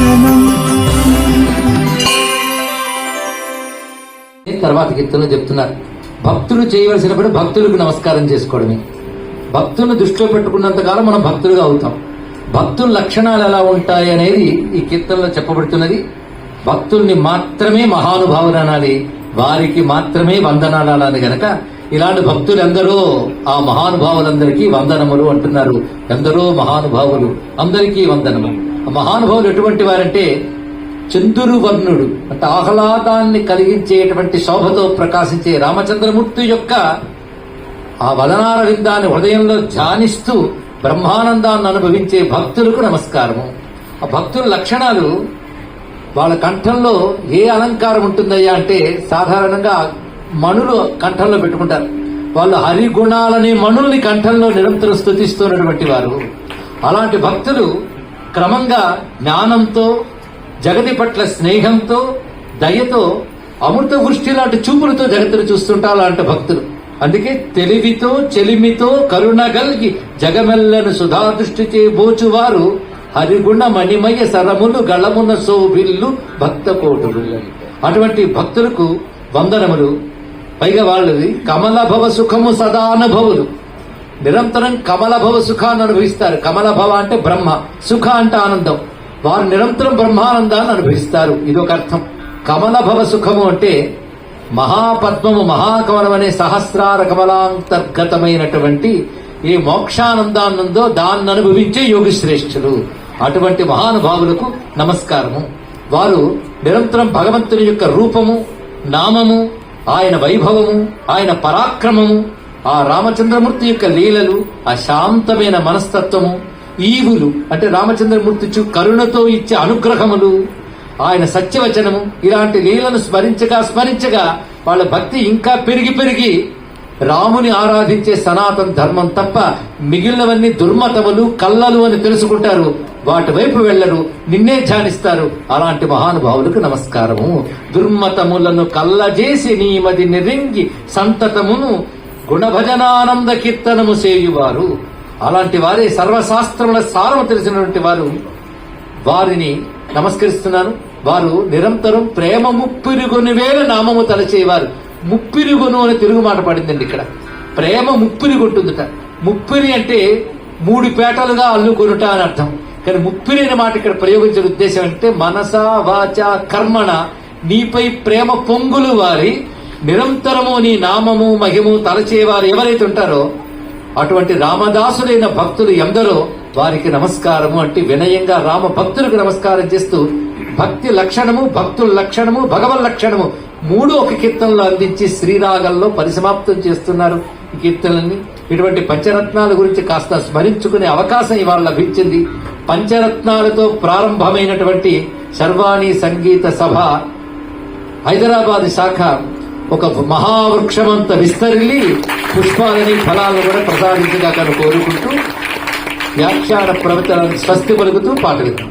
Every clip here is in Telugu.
దర్శనం తర్వాత కీర్తనలో చెప్తున్నారు భక్తులు చేయవలసిన పని భక్తులకు నమస్కారం చేసుకోవడమే. భక్తులను దృష్టిలో పెట్టుకున్నంత కాలం మనం భక్తులుగా అవుతాం. భక్తుల లక్షణాలు ఎలా ఉంటాయి అనేది ఈ కీర్తనలో చెప్పబడుతున్నది. భక్తుల్ని మాత్రమే మహానుభావులు అనాలి వారికి మాత్రమే వందనాలు అనాలి గనక ఇలాంటి భక్తులు ఎందరో ఆ మహానుభావులందరికీ వందనములు అంటున్నారు. ఎందరో మహానుభావులు అందరికీ వందనములు. మహానుభావులు ఎటువంటి వారంటే చందురు వర్ణుడు అంటే ఆహ్లాదాన్ని కలిగించేటువంటి శోభతో ప్రకాశించే రామచంద్రమూర్తి యొక్క ఆ వదనారవిందాన్ని హృదయంలో ధ్యానిస్తూ బ్రహ్మానందాన్ని అనుభవించే భక్తులకు నమస్కారము. ఆ భక్తుల లక్షణాలు వాళ్ళ కంఠంలో ఏ అలంకారం ఉంటుందయ్యా అంటే సాధారణంగా మణులు కంఠంలో పెట్టుకుంటారు. వాళ్ళు హరిగుణాలనే మణుల్ని కంఠంలో నిరంతరం స్థుతిస్తున్నటువంటి వారు. అలాంటి భక్తులు క్రమంగా జ్ఞానంతో జగతి పట్ల స్నేహంతో దయతో అమృత వృష్టి లాంటి చూపులతో జగత్తును చూస్తుంటారు అలాంటి భక్తులు. అందుకే తెలివితో చెలిమితో కరుణ కలిగి జగమెల్లను సుధాదృష్టిచే బోచువారు. హరిగుణ మణిమయ సరములు గళమున సోబిల్లు భక్త కోటులు అటువంటి భక్తులకు వందనములు. పైగా వాళ్ళది కమలభవ సుఖము సదానుభవులు. నిరంతరం కమలభవ సుఖాన్ని అనుభవిస్తారు. కమలభవ అంటే బ్రహ్మ సుఖ అంటే ఆనందం. వారు నిరంతరం బ్రహ్మానందాన్ని అనుభవిస్తారు. ఇదొక అర్థం. కమలభవ సుఖము అంటే మహాపద్మము మహాకమలం అనే సహస్రార కమలాంతర్గతమైనటువంటి ఈ మోక్షానందానందో దాన్ని అనుభవించే యోగి శ్రేష్ఠులు. అటువంటి మహానుభావులకు నమస్కారము. వారు నిరంతరం భగవంతుని యొక్క రూపము నామము ఆయన వైభవము ఆయన పరాక్రమము ఆ రామచంద్రమూర్తి యొక్క లీలలు ఆ శాంతమైన మనస్తత్వము ఈవులు అంటే రామచంద్రమూర్తి చు కరుణతో ఇచ్చే అనుగ్రహములు ఆయన సత్యవచనము ఇలాంటి లీలను స్మరించగా స్మరించగా వాళ్ళ భక్తి ఇంకా పెరిగి పెరిగి రాముని ఆరాధించే సనాతన ధర్మం తప్ప మిగిలినవన్నీ దుర్మతములు కల్లలు అని తెలుసుకుంటారు. వాటి వైపు వెళ్ళరు నిన్నే ధ్యానిస్తారు. అలాంటి మహానుభావులకు నమస్కారము. దుర్మతములను కళ్ళజేసి నీమది నిరింగి సంతతమును గుణభజనానంద కీర్తనము చేయువారు. అలాంటి వారే సర్వశాస్త్రముల సారము తెలిసినటువంటి వారు. వారిని నమస్కరిస్తున్నాను. వారు నిరంతరం ప్రేమ ముప్పిరుగుని వేల నామము తలచేవారు. ముప్పిరుగును అని తెలుగు మాట పడిందండి ఇక్కడ. ప్రేమ ముప్పిరిగుంటుందిట. ముప్పిరి అంటే మూడు పేటలుగా అల్లుకొనుట అని అర్థం. కానీ ముప్పిరి అనే మాట ఇక్కడ ప్రయోగించిన ఉద్దేశం అంటే మనస వాచ కర్మణ నీపై ప్రేమ పొంగులు వారి నిరంతరము నీ నామము మహిము తలచేవారు ఎవరైతే ఉంటారో అటువంటి రామదాసులైన భక్తులు ఎందరో వారికి నమస్కారము అంటే వినయంగా రామ భక్తులకు నమస్కారం చేస్తూ భక్తి లక్షణము భక్తుల లక్షణము భగవన్ లక్షణము మూడు ఒక కీర్తనలో అందించి శ్రీరాగంలో పరిసమాప్తం చేస్తున్నారు ఈ కీర్తనల్ని. ఇటువంటి పంచరత్నాల గురించి కాస్త స్మరించుకునే అవకాశం ఇవాళ లభించింది. పంచరత్నాలతో ప్రారంభమైనటువంటి శర్వాణి సంగీత సభ హైదరాబాద్ శాఖ ఒక మహావృక్షమంత విస్తరిల్లి పుష్పాలని ఫలాలను కూడా ప్రసాదించగా కను కోరుకుంటూ వ్యాఖ్యాన ప్రవచనాన్ని స్వస్తి పలుకుతూ పాట విందాం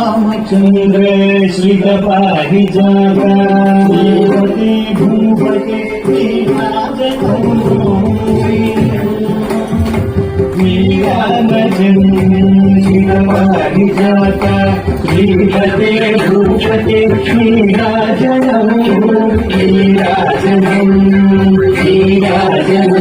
श्रीरामचन्द्र श्रीगपारिजात श्रीपते भूपते श्रीरामचन्द्र श्रीगपारिजात श्रीपते भूपते श्रीराजनम् श्रीराजनम् श्रीराजनम्